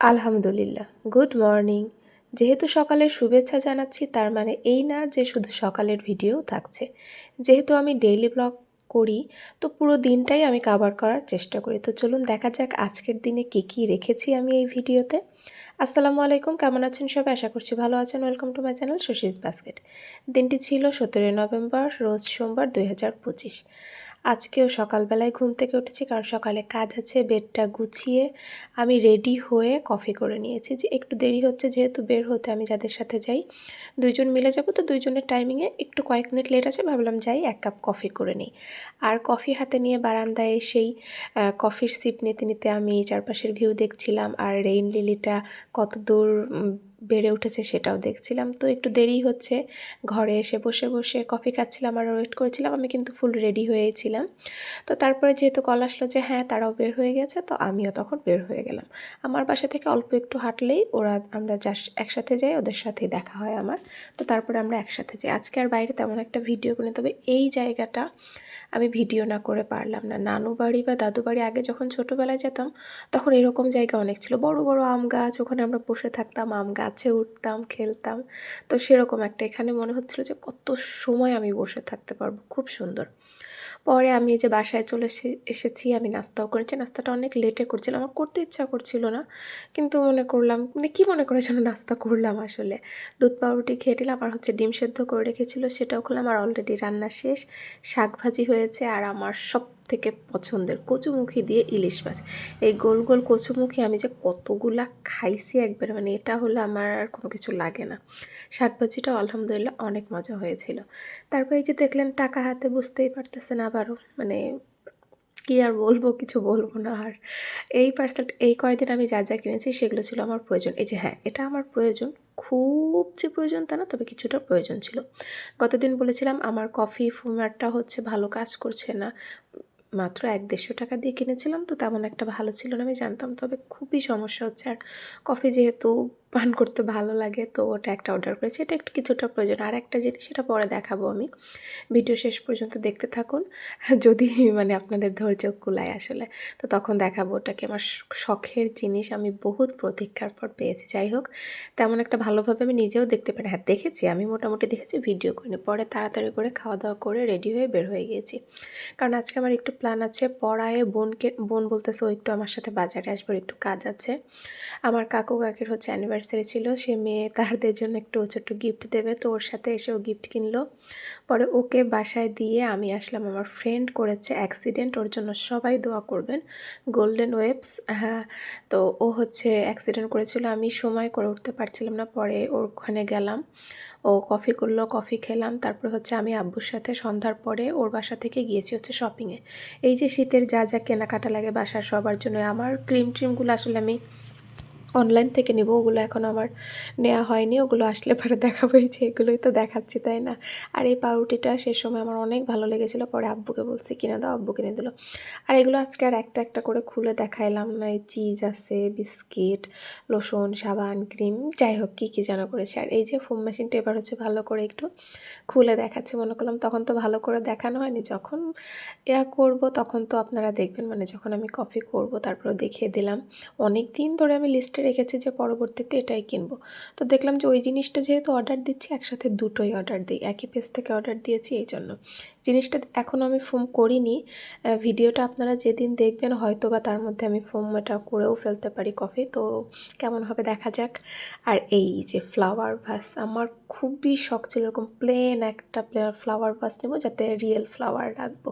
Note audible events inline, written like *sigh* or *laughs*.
আলহামদুলিল্লাহ। Good morning. যেহেতু সকালের শুভেচ্ছা জানাচ্ছি, তার মানে এই না যে শুধু সকালের ভিডিও থাকছে। যেহেতু আমি ডেইলি ব্লগ করি, তো পুরো দিনটাই আমি কাভার করার চেষ্টা করি। তো চলুন দেখা যাক আজকের দিনে কী কী রেখেছি আমি এই ভিডিওতে। আসসালামু আলাইকুম, কেমন আছেন সবাই? আশা করছি ভালো আছেন। Welcome to my channel Shashish basket দিনটি ছিল সতেরোই নভেম্বর, রোজ সোমবার দুই হাজার পঁচিশ। আজকেও সকালবেলায় ঘুম থেকে উঠেছি, কারণ সকালে কাজ আছে, বেডটা গুছিয়ে আমি রেডি হয়ে কফি করে নিয়েছি। যে একটু দেরি হচ্ছে যেহেতু বের হতে আমি যাদের সাথে যাই, দুইজন মিলে যাব, তো দুইজনের টাইমিংয়ে একটু কয়েক মিনিট লেট আছে, ভাবলাম যাই এক কাপ কফি করে নিই। আর কফি হাতে নিয়ে বারান্দায় সেই কফির সিপ নিতে নিতে আমি চারপাশের ভিউ দেখছিলাম, আর রেইন লিলিটা কত দূর বেড়ে উঠেছে সেটাও দেখছিলাম। তো একটু দেরি হচ্ছে। ঘরে এসে বসে বসে কফি খাচ্ছিলাম আর ওয়েট করেছিলাম। আমি কিন্তু ফুল রেডি হয়েছিলাম। তো তারপরে যেহেতু কল আসলো যে হ্যাঁ তারাও বের হয়ে গেছে, তো আমিও তখন বের হয়ে গেলাম। আমার বাসা থেকে অল্প একটু হাঁটলেই ওরা, আমরা যা একসাথে যাই, ওদের সাথেই দেখা হয় আমার। তো তারপরে আমরা একসাথে যাই। আজকে আর বাইরে তেমন একটা ভিডিও করি তবে এই জায়গাটা আমি ভিডিও না করে পারলাম না। নানু বাড়ি বা দাদু বাড়ি আগে যখন ছোটোবেলায় যেতাম, তখন এরকম জায়গা অনেক ছিল। বড় বড় আম গাছ, ওখানে আমরা বসে থাকতাম, আম গাছে। উঠতাম, খেলতাম। তো সেরকম একটা এখানে মনে হচ্ছিল যে কত সময় আমি বসে থাকতে পারব, খুব সুন্দর। পরে আমি এই যে বাসায় চলে এসেছি, আমি নাস্তাও করেছি। নাস্তাটা অনেক লেটে করছিলাম, আমার করতে ইচ্ছা করছিল না। কিন্তু মনে করলাম মানে কী মনে করে যেন নাস্তা করলাম আসলে। দুধ, পাউরুটি খেয়ে নিলাম, আর হচ্ছে ডিম সেদ্ধ করে রেখেছিল, সেটাও খেলাম, আর অলরেডি রান্না শেষ। শাক ভাজি হয়েছে, আর আমার সব থেকে পছন্দের কচুমুখী দিয়ে ইলিশ মাছ। এই গোল গোল কচুমুখী আমি যে কতগুলা খাইছি একবারে মানে এটা হলে আমার আর কোনো কিছু লাগে না। শাকভাজিটাও আলহামদুলিল্লাহ অনেক মজা হয়েছিল। তারপর এই যে দেখলেন টাকা হাতে বুঝতেই পারতেছেন আবারও মানে কি আর বলব, কিছু বলব না আর। এই পার্সেল এই কয়দিন আমি যা যা কিনেছি সেগুলো ছিল আমার প্রয়োজন। এই যে হ্যাঁ এটা আমার প্রয়োজন, খুব যে প্রয়োজন তা না, তবে কিছুটা প্রয়োজন ছিল। গতদিন বলেছিলাম আমার কফি, ফুমারটা হচ্ছে ভালো কাজ করছে না। মাত্র এক দেড়শো টাকা দিয়ে কিনেছিলাম, তো তেমন একটা ভালো ছিল না, আমি জানতাম। তবে খুবই সমস্যা হচ্ছে। আর কফি যেহেতু পান করতে ভালো লাগে, তো ওটা একটা অর্ডার করেছি। এটা একটু কিছুটা প্রয়োজন। আর একটা জিনিস সেটা পরে দেখাবো আমি। ভিডিও শেষ পর্যন্ত দেখতে থাকুন। *laughs* যদি মানে আপনাদের ধৈর্য কুলায় আসলে, তো তখন দেখাবো ওটাকে আমার শখের জিনিস। আমি বহুত প্রতীক্ষার পর পেয়েছি। যাই হোক, তেমন একটা ভালোভাবে আমি নিজেও দেখতে পারি। হ্যাঁ দেখেছি। আমি মোটামুটি দেখেছি, ভিডিও করিনি। পরে তাড়াতাড়ি করে খাওয়া দাওয়া করে রেডি হয়ে বের হয়ে গিয়েছি। কারণ আজকে আমার একটু প্ল্যান আছে। পড়ায় বোনকে, বোন বলতেছে ও একটু আমার সাথে বাজারে আসবার একটু কাজ আছে। আমার কাকু কাকির হচ্ছে অ্যানিভার্সারি ছিল, সে মেয়ে তাহাদের জন্য একটু ছোট্ট গিফট দেবে। তো ওর সাথে এসে ও গিফট কিনলো। পরে ওকে বাসায় দিয়ে আমি আসলাম। আমার ফ্রেন্ড করেছে অ্যাক্সিডেন্ট ওর জন্য সবাই দোয়া করবেন। গোল্ডেন ওয়েবস হ্যাঁ তো ও হচ্ছে অ্যাক্সিডেন্ট করেছিল। আমি সময় করে উঠতে পারছিলাম না, পরে ওর ওখানে গেলাম। ও কফি করল কফি খেলাম। তারপর হচ্ছে আমি আব্বুর সাথে সন্ধ্যার পরে ওর বাসা থেকে গিয়েছি হচ্ছে শপিংয়ে এই যে শীতের যা যা কেনাকাটা লাগে বাসার সবার জন্য, আমার ক্রিম ট্রিমগুলো আসলে আমি অনলাইন থেকে নিব, ওগুলো এখন আমার নেওয়া হয়নি, ওগুলো আসলে পরে দেখাবো, এই যে এগুলোই তো দেখাচ্ছি, তাই না? আর এই পাউরুটিটা সে সময় আমার অনেক ভালো লেগেছিলো, পরে আব্বুকে বলছি, কিনে দাও, আব্বু কিনে দিল। আর এগুলো আজকে আর একটা একটা করে খুলে দেখাইলাম না এই চিজ আছে বিস্কিট লোশন সাবান ক্রিম যাই হোক, কী কী যেন করেছে। আর এই যে ফোম মেশিনটা এবার হচ্ছে ভালো করে একটু খুলে দেখাচ্ছি, মনে করলাম তখন তো ভালো করে দেখানো হয়নি, যখন ইয়া করব তখন তো আপনারা দেখবেন মানে যখন আমি কফি করব, তারপর দেখিয়ে দিলাম। অনেক দিন ধরে আমি লিস্টে রেখেছি যে পরবর্তীতে এটাই কিনবো। তো দেখলাম যে ওই জিনিসটা যেহেতু অর্ডার দিচ্ছি, একসাথে দুটোই অর্ডার দিই। একই পেজ থেকে অর্ডার দিয়েছি এই জন্য। জিনিসটা এখনও আমি ফোম করিনি। ভিডিওটা আপনারা যেদিন দেখবেন হয়তো বা তার মধ্যে আমি ফোম এটা করেও ফেলতে পারি কফি তো কেমন হবে দেখা যাক। আর এই যে ফ্লাওয়ার ভাস আমার খুবই শখ ছিল এরকম প্লেন একটা ফ্লাওয়ার ভাস নেব, যাতে রিয়েল ফ্লাওয়ার রাখব।